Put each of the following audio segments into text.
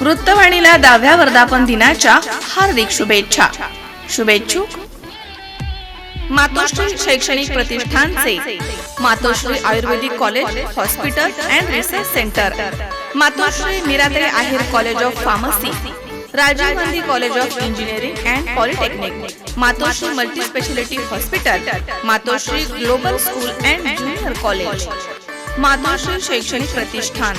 वृत्तवाणीला दहाव्या वर्धापन दिनाच्या हार्दिक शुभेच्छा. शुभेच्छुक. मातोश्री शैक्षणिक प्रतिष्ठानचे Matoshri Ayurvedic college hospital and research centre. Matoshri Niratre Aher college of pharmacy Rajiv Gandhi college of engineering and polytechnic. Matoshri multi speciality hospital Matoshri global school and junior college. Matoshri Shaikshanik Pratishthan.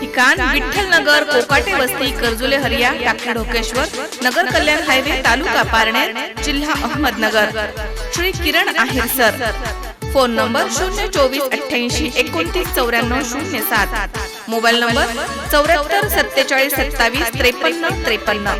ठिकाण विठ्ठल नगर कोकाटे वस्ती Karjule Hariya Takli Dhokeshwar Nagar Kalyan highway तालुका पारणेर जिल्हा Ahmednagar. Shri Kiran Aher sir. Phone number शून्य चोवीस अठ्ठ्याऐंशी एकोणतीस चौऱ्याण्णव शून्य सात. मोबाईल नंबर चौऱ्याहत्तर सत्तेचाळीस सत्तावीस त्रेपन्न त्रेपन्न.